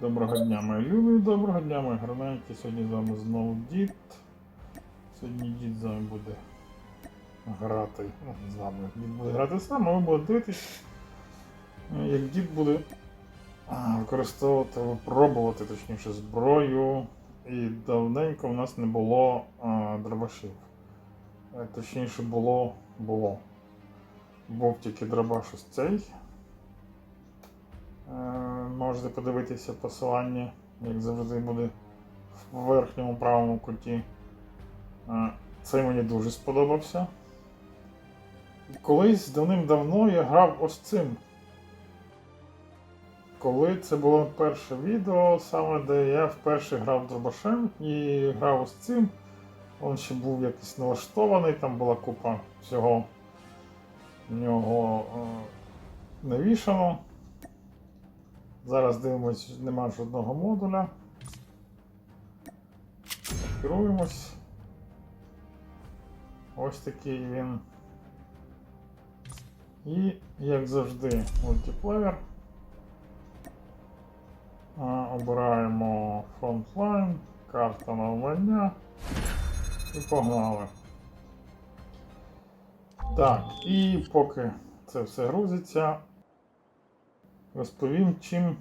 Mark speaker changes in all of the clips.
Speaker 1: Доброго дня, мої любі, доброго дня, мої гранатки. Сьогодні з вами знову дід. Сьогодні дід з вами буде грати. Ну, з вами дід буде грати сам, а ви будете дивитись, е, як дід буде використовувати, випробувати, точніше, зброю. І давненько в нас не було а, дробашів. Е, Точніше було, було. Був тільки дробаш ось цей. Е, Можете подивитися посилання, як завжди буде в верхньому правому куті. Е, Цей мені дуже сподобався. Колись давним-давно я грав ось цим. Коли це було перше відео, саме де я вперше грав дробашем і грав ось цим. Він ще був якийсь налаштований, там була купа всього в нього е, навішано. Зараз дивимось, нема жодного модуля. Керуємось. Ось такий він. І, як завжди, мультиплеєр. Обираємо Frontline, карта навмання і погнали. Так, і поки це все грузиться, розповім, чим.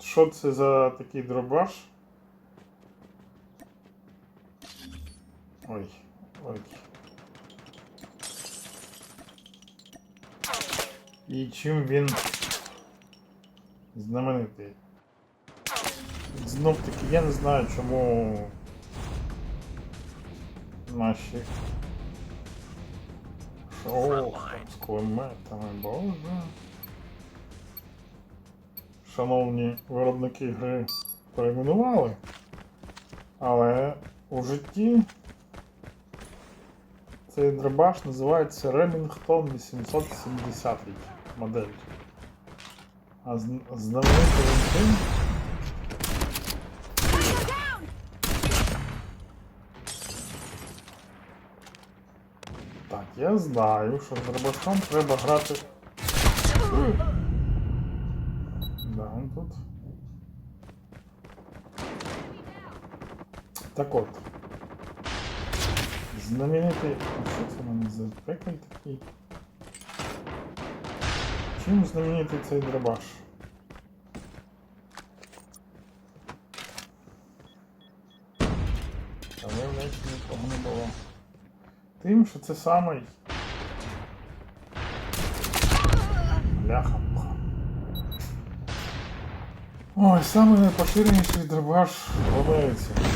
Speaker 1: Що це за такий дробаш? Ой, ой. І чим він знаменитий. Знов таки, я не знаю, чому наші шоу з кулеметами, боже. Шановні виробники гри перейменували, але у житті цей дробаш називається Remington 870 модель. А знаменитий тим, Так, я знаю, що з дробашом треба грати. Да, он тут. Так от. Знаменитий. Що це мене за пекаль такий? Чим знаменитий цей дробаш? Та виявляється нікого не було. Тим, що це самий. Бляха. Ой, самий найпоширеніший дробаш в.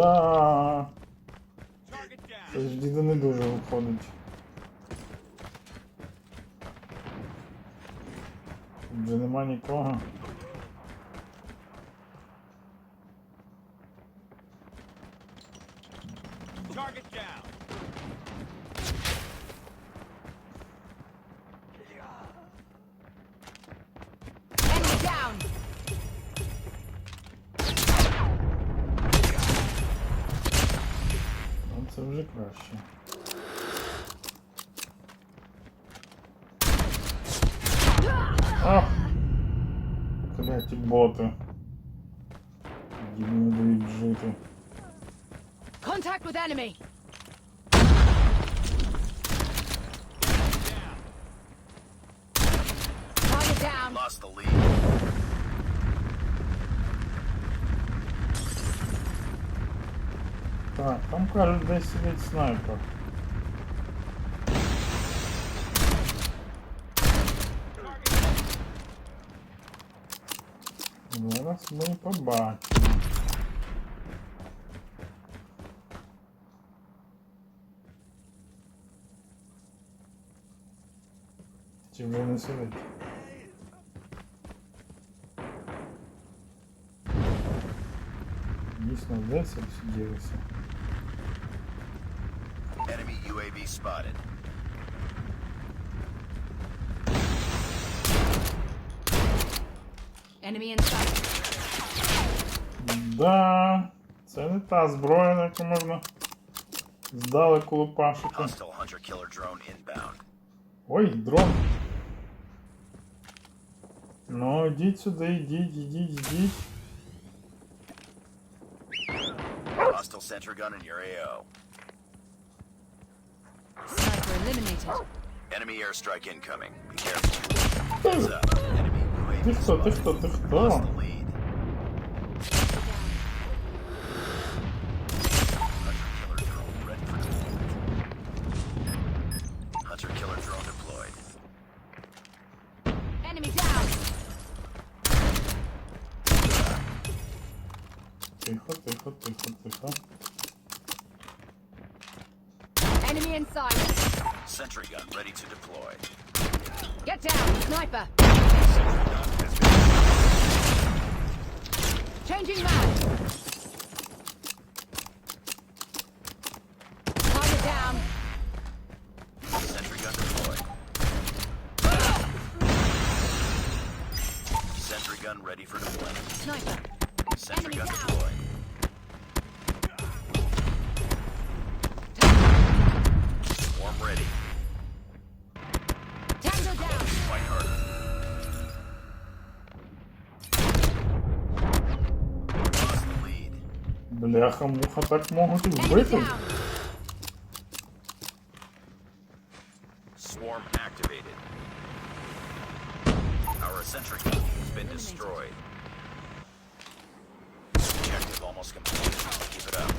Speaker 1: Да. Це ж діда не дуже виходить. Вже нема нікого. Ну це вже краще. Ах! Кляті боти. Діду не дають жити.
Speaker 2: Contact with enemy.
Speaker 1: Так, там кажуть, десь сидить снайпер. Зараз ми побачимо. Чи вже не сидить? Дійсно, десь обсиділися.
Speaker 3: Enemy UAV spotted.
Speaker 2: Enemy in sight.
Speaker 1: Да, це не та зброя, на яку можна Здалеку лупашити.
Speaker 3: Hostile hunter killer drone inbound.
Speaker 1: Ой, дрон. Ну, йдіть сюди, йдіть, йдіть, йдіть.
Speaker 3: sentry gun in your AO.
Speaker 2: Sniper eliminated.
Speaker 3: Enemy airstrike incoming. Be careful. Heads up. Enemy UAV.
Speaker 2: Tık da.
Speaker 3: Sentry gun ready to deploy.
Speaker 2: Get down, sniper.
Speaker 3: Sentry gun has been
Speaker 2: Changing mag.
Speaker 1: Бляха, муха, так можуть і
Speaker 2: Enemy
Speaker 1: вбити.
Speaker 2: down.
Speaker 3: Swarm activated. Our sentry gun has been destroyed. Objective almost complete. Keep it up.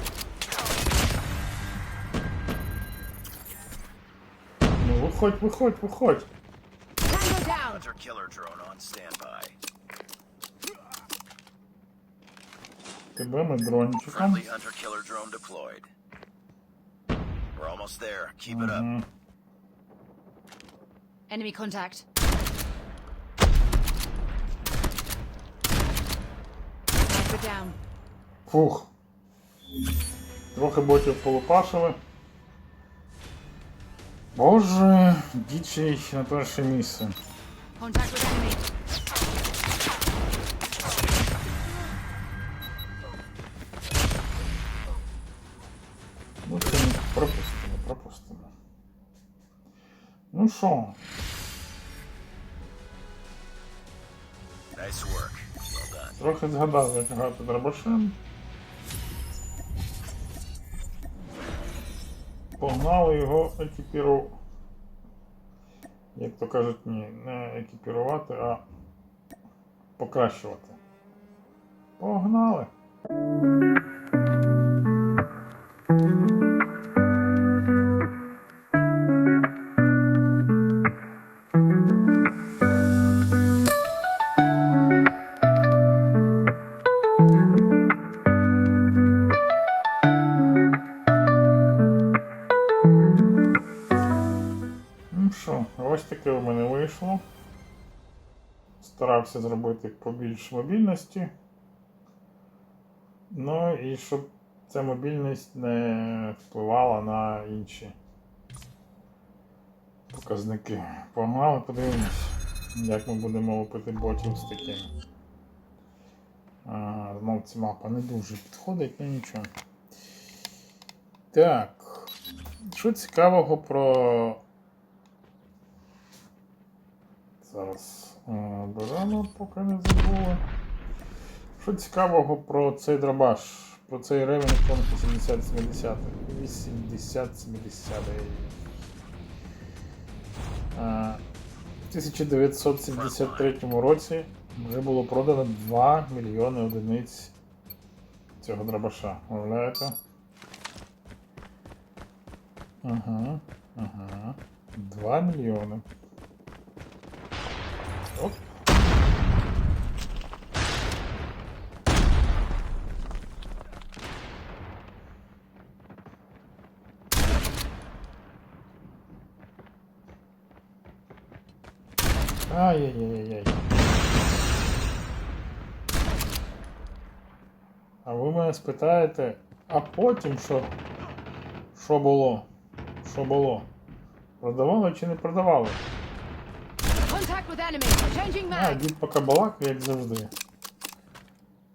Speaker 1: Ну, виходь, виходь, виходь.
Speaker 3: Keep it up.
Speaker 1: Мгм.
Speaker 2: Enemy contact. Sniper down.
Speaker 1: Фух. Трохи ботів полупашили. Боже, дічий на перше місце.
Speaker 2: Contact with enemy.
Speaker 1: Ну
Speaker 3: Nice work. Well
Speaker 1: трохи згадав, як грати дробашем. Погнали його екіпіру. Як то кажуть, ні, не екіпірувати, а покращувати. Погнали! Ось таке у мене вийшло. Старався зробити побільш мобільності. Ну і щоб ця мобільність не впливала на інші показники. Погнали, подивимось, як ми будемо лупити ботів з таким. Знов ця мапа не дуже підходить, ну нічого. Так. Що цікавого про Зараз беремо, поки не забули. Що цікавого про цей дробаш, про цей Remington 80-70. 80-70. Е, В 1973 році вже було продано 2 мільйони одиниць цього дробаша. Уявляєте? Ага, ага. 2 мільйони. Оп. Ай-яй-яй-яй. А ви мене спитаєте, а потім що? Що було? Що було? Продавали чи не продавали?
Speaker 2: Contact with enemy. Changing
Speaker 1: А, дід поки балак, як завжди.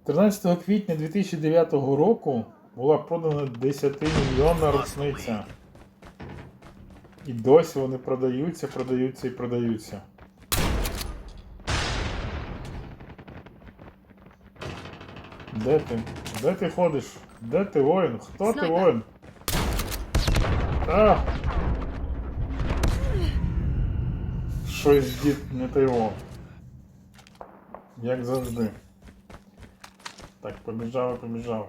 Speaker 1: 13 квітня 2009 року була продана 10 мільйонна рушниця. І досі вони продаються, продаються і продаються. Де ти? Де ти ходиш? Де ти воїн? Хто ти воїн? А! Щось дід не той во. Як завжди. Так, побіжали, побіжали.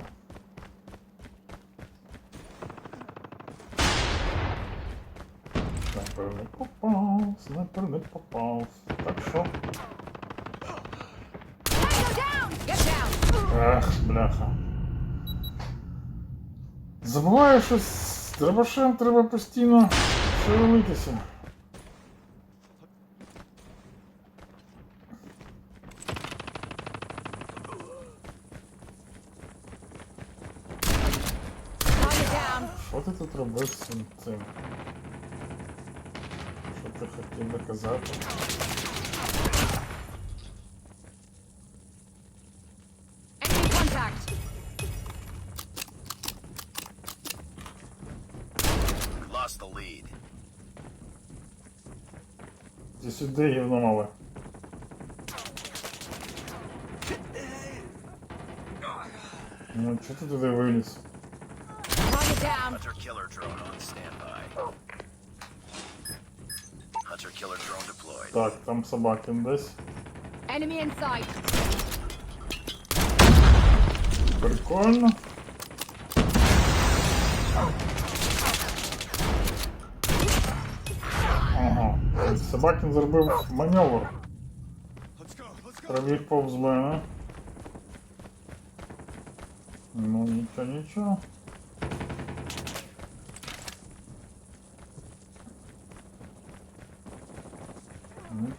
Speaker 1: Снайпер не попав, снайпер не попав. Так що?
Speaker 2: Tango down! Get down!
Speaker 1: Ах, бляха. Забуваю щось з дробашем треба постійно шевелитися.
Speaker 2: Target down!
Speaker 1: Що ти тут робив з цим цим? Що ти хотів доказати?
Speaker 2: Enemy contact!
Speaker 3: We lost the lead.
Speaker 1: Іди сюди, гівно мале. Ну, чого ти туди виліз?
Speaker 2: Target down!
Speaker 3: Hunter killer drone on standby. Hunter killer drone deployed.
Speaker 1: Так, там собаки десь.
Speaker 2: Enemy in sight!
Speaker 1: Прикольно. Ага. Собакін зробив маневр. Пробіг повз мене. Ну нічого, нічого.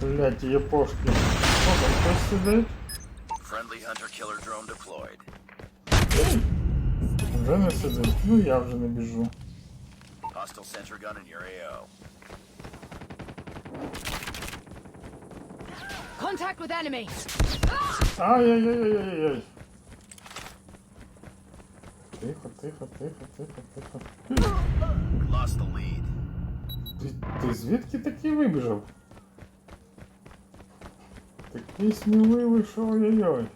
Speaker 1: Блять, япошки. Що там хтось сидить?
Speaker 3: Friendly hunter killer drone deployed.
Speaker 1: Вже не сидить. Ну я вже не біжу.
Speaker 3: Hostile sentry gun in your AO.
Speaker 2: contact with enemy!
Speaker 1: Ай-яй-яй-яй-яй. Тихо, тихо, тихо, тихо, тихо.
Speaker 3: We lost the lead.
Speaker 1: Ти, ти звідки такий вибіжав? Такий сміливий, що ой-ой-ой.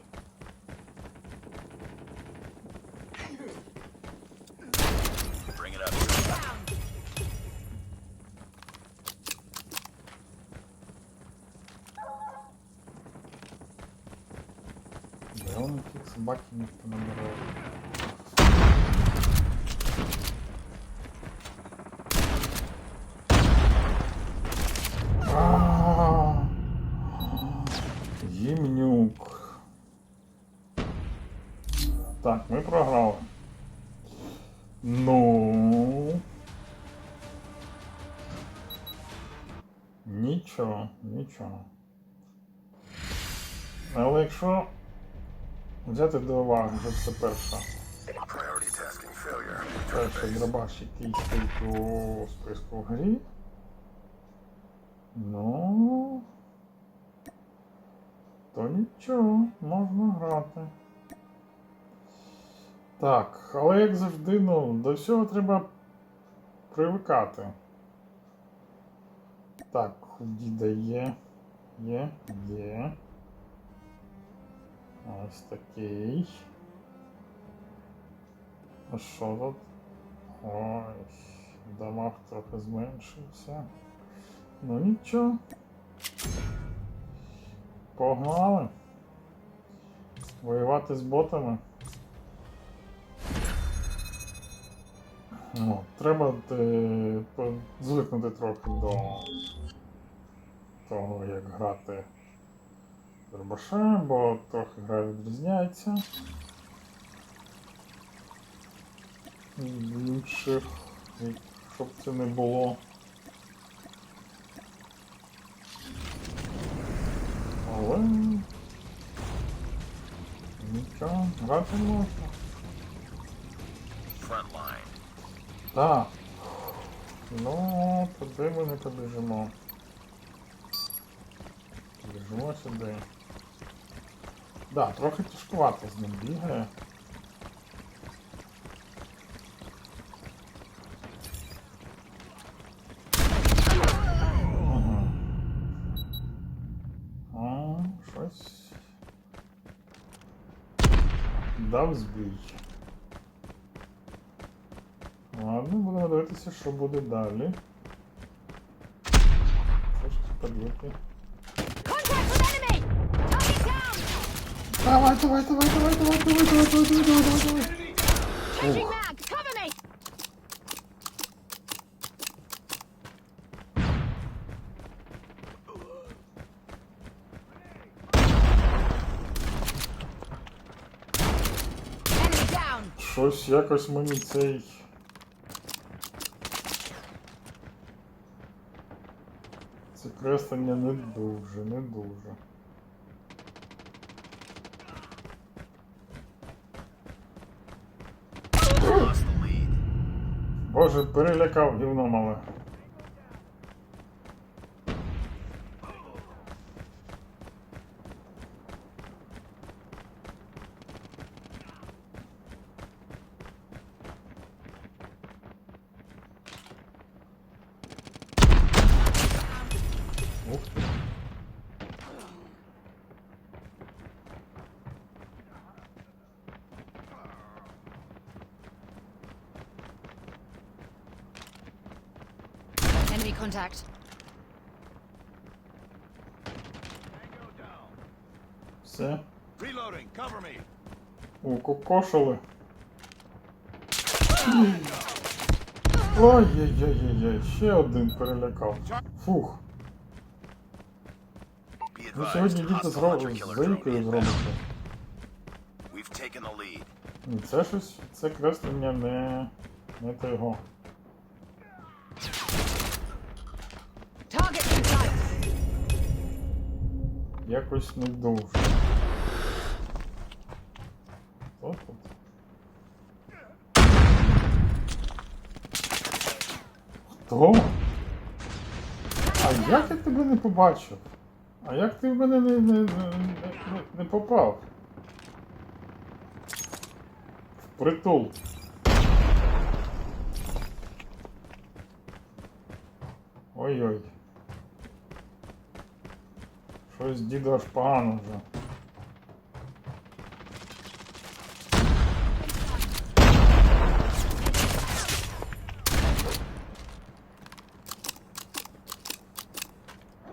Speaker 1: Де вони тих собаки ніхто не бере? А, Гімнюк. Так, ми програли. Ну. Нічого, нічого. Але якщо взяти до уваги, що це перша. Перший дробаш, який стоїть у списку в грі. Ну. То нічого, можна грати. Так, але як завжди, ну, до всього треба привикати. Так, діда є. Є, є. Ось такий. А що тут? Ой, дамаг трохи зменшився. Ну нічого. Погнали. Воювати з ботами. О, треба е, звикнути трохи до того, як грати з бо трохи гра відрізняється. від інших, щоб це не було. Але нічого, грати можна. Так. Ну, туди ми не побіжимо. Біжимо сюди. Да, трохи тяжкувато з ним бігає. Щось. Дав збій. Ладно, будемо дивитися, що буде далі. Ж подвірки?
Speaker 2: Contact with enemy! Target down!
Speaker 1: Давай, давай, давай, давай, давай, давай, давай, давай, давай, давай, давай, давай. Щось якось мені цей. Це креслення не дуже, не дуже. вже перелякав гівном, але.
Speaker 2: Enemy contact.
Speaker 1: Все.
Speaker 4: Reloading, cover me.
Speaker 1: кокошили. Ой-ой-ой-ой, ще один перелякав. Фух. Ви сьогодні діти з великою зробите. Це щось, це квест у мене не... не того. Якось не дуже. Хто тут? Хто? А як я тебе не побачив? А як ти в мене не, не, не, не, попав? Впритул. Ой-ой. Щось діду аж погано вже.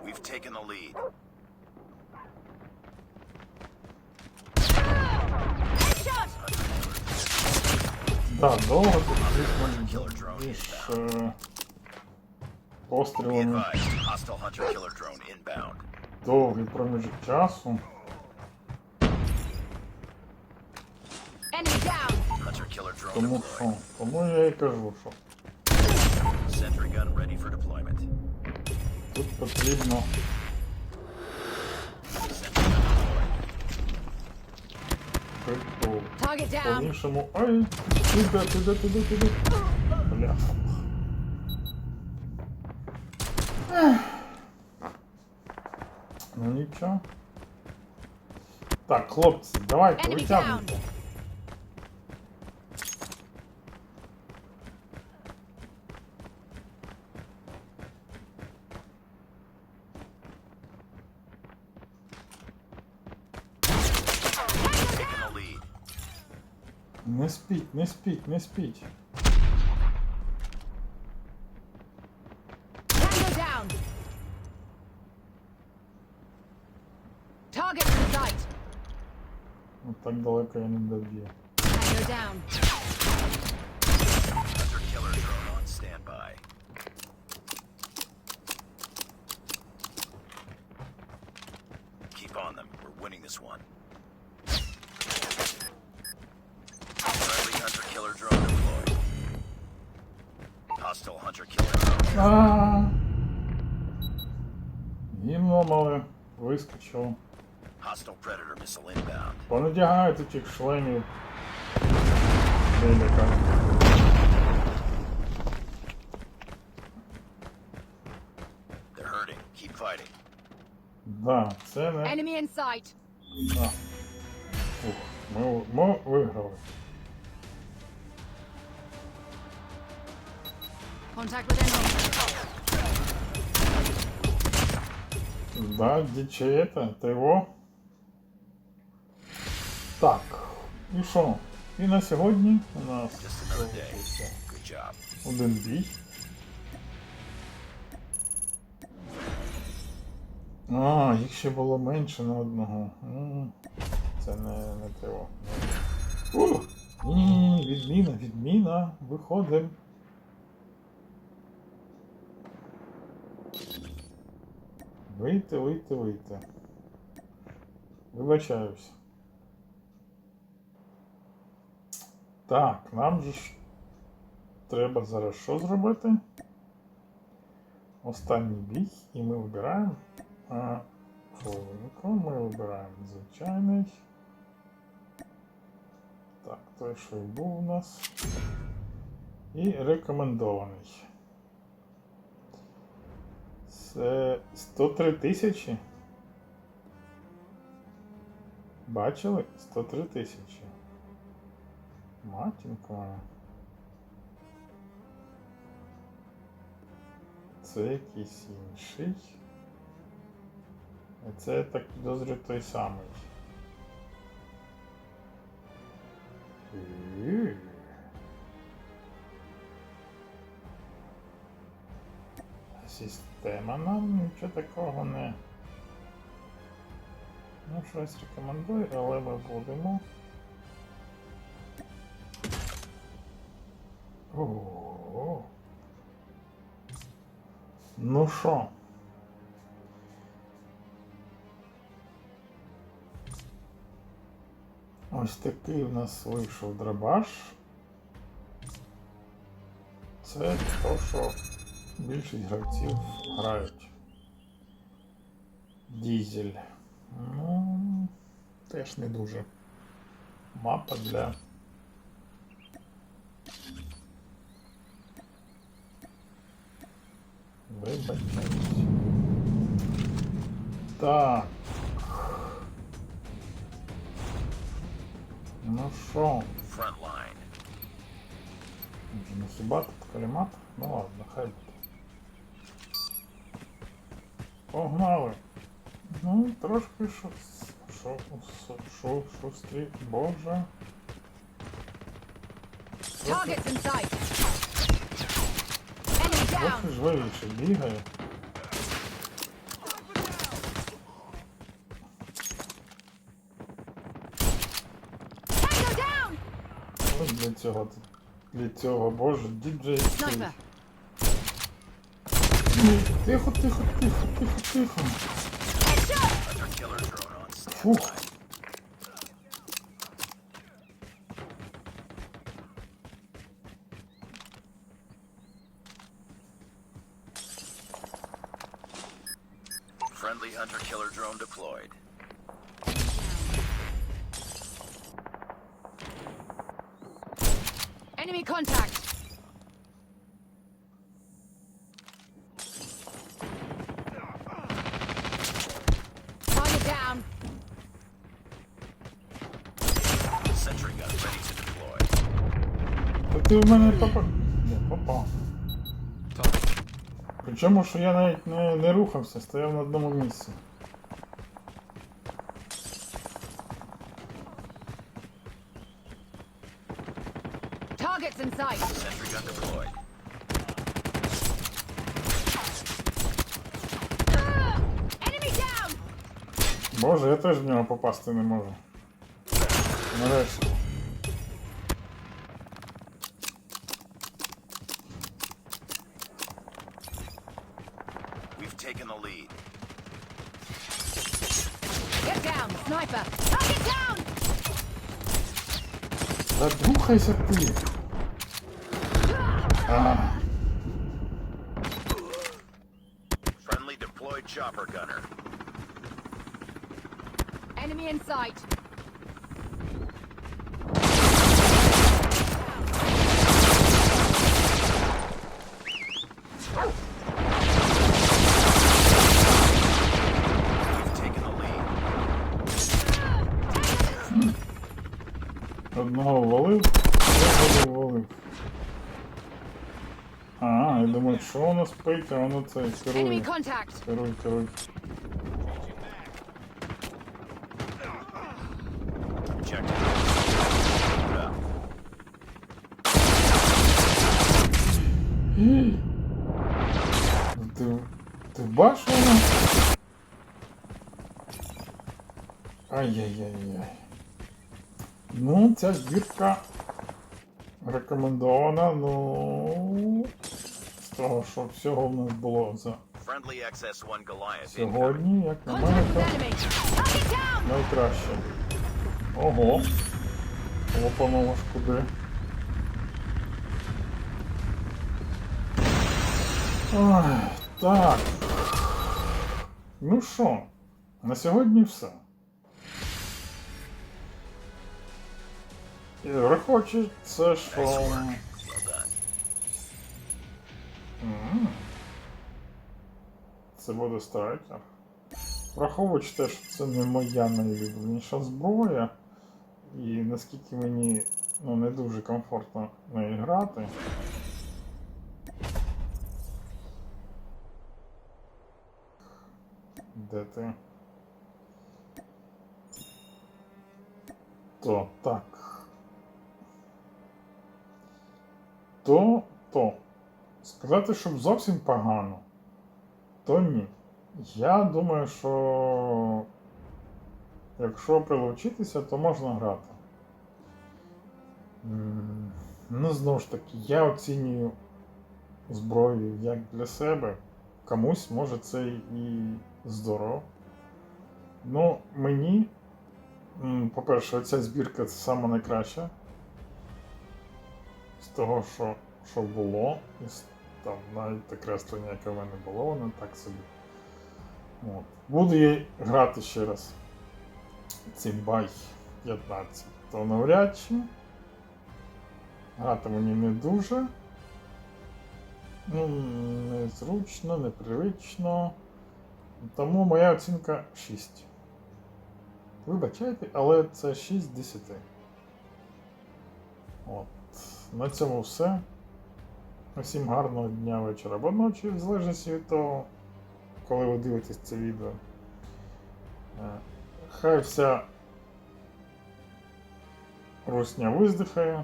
Speaker 3: We've taken the lead.
Speaker 2: Shot!
Speaker 1: Да, довго тут
Speaker 3: Killer drone
Speaker 1: між
Speaker 3: inbound.
Speaker 1: е,
Speaker 3: Be
Speaker 1: пострілами довгий проміжок часу. Тому що, тому я і кажу, що тут потрібно.
Speaker 2: По
Speaker 1: іншому. Ай, туди, туди, туди, туди. Бляха. Нічого. Так, хлопці, давайте,
Speaker 3: lead.
Speaker 1: Не спіть, не спіть, не спіть. От так далеко я не доб'ю.
Speaker 2: Tango down.
Speaker 3: Hunter killer drone on standby. Keep on them. We're winning this one. Friendly hunter killer drone deployed. Hostile hunter killer drone.
Speaker 1: А. Гімно мале вискочило.
Speaker 3: Hostile predator missile inbound.
Speaker 1: Понадягають этих шлемів. Деяка.
Speaker 3: They're hurting. Keep fighting.
Speaker 1: Да, це не.
Speaker 2: Enemy in sight.
Speaker 1: А. Ух, ми, ми виграли.
Speaker 2: Contact with enemy.
Speaker 1: Да, диче это, это его. Так, і що? І на сьогодні у нас один бій. А, їх ще було менше на одного. Це не, не треба. Ні, відміна, відміна. Виходимо. Вийти, вийти, вийти. Вибачаюсь. Так, нам же ж треба зараз що зробити? Останній бій, і ми вибираємо. А, хвилинку, ми вибираємо звичайний. Так, той, що і був у нас. І рекомендований. Це 103 тисячі. Бачили? 103 тисячі. Матінко. моя. Це якийсь інший. Це я так підозрюю той самий. Система нам нічого такого не. Ну, щось рекомендує, але ми будемо. Ого. Ну що? Ось такий у нас вийшов драбаш. Це то, що більшість гравців грають. Дізель. Ну, теж не дуже. Мапа для. Вибачаюсь. Так. Ну що?
Speaker 3: Frontline.
Speaker 1: Ну хіба тут калімат? Ну ладно, хай буде. Погнали. Ну, трошки шо... Шо... Шо... Шо... Шустрі... Боже.
Speaker 2: Targets in sight.
Speaker 1: Трохи жвавіше бігає. Ось для цього. Для цього, боже, діджей. Тихо, тихо, тихо, тихо, тихо. Фух.
Speaker 3: standby. Friendly hunter killer drone deployed.
Speaker 2: Enemy contact. Target down.
Speaker 3: Sentry gun ready to deploy.
Speaker 1: Та ти в мене попав. Не, попав. Причому, що я навіть не, не рухався, стояв на одному місці.
Speaker 2: Targets in sight.
Speaker 3: Sentry gun deployed.
Speaker 2: Ah! Enemy down.
Speaker 1: Боже, я теж в нього попасти не можу. Нарешті. Одного ввалив, другого ввалив. А, я думаю, що воно спить, а воно це
Speaker 2: Enemy
Speaker 1: керує.
Speaker 2: contact.
Speaker 1: Ти? Ай-яй-яй-яй. Ну, ця збірка рекомендована, ну. З того, що всього в нас було за
Speaker 3: Friendly XS-1 Goliath
Speaker 1: сьогодні, як на мене, то найкраще. Ого. Лопануло ж куди. Ой, так. Ну що, на сьогодні все. І враховуючи це, що. Це буде страйкер. Враховуючи те, що це не моя найулюбленіша зброя, і наскільки мені ну, не дуже комфортно нею грати. Де ти? То так. То, то. Сказати, щоб зовсім погано, то ні. Я думаю, що якщо прилучитися, то можна грати. Ну, знову ж таки, я оцінюю зброю як для себе. Комусь може це і здорово. Ну, мені, по-перше, оця збірка це саме найкраща з того, що, що було, і там навіть те креслення, яке в мене було, воно так собі. От. Буду я грати ще раз цим бай 15, то навряд чи. Грати мені не дуже. Ну, незручно, непривично. Тому моя оцінка 6. Вибачайте, але це 6 з 10. От. На цьому все. Усім гарного дня, вечора або ночі, в залежності від того, коли ви дивитесь це відео. Е, Хай вся русня виздихає.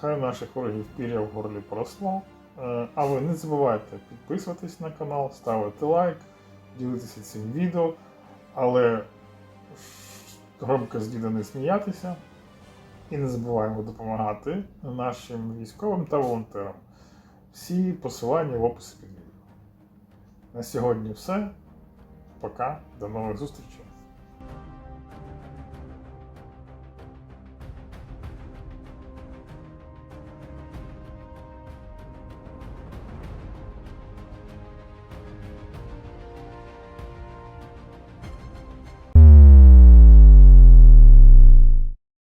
Speaker 1: Хай наших ворогів піря в горлі поросло. Е, А ви не забувайте підписуватись на канал, ставити лайк, ділитися цим відео, але громко з діда не сміятися. І не забуваємо допомагати нашим військовим та волонтерам. Всі посилання в описі під відео. На сьогодні все. Пока, до нових зустрічей.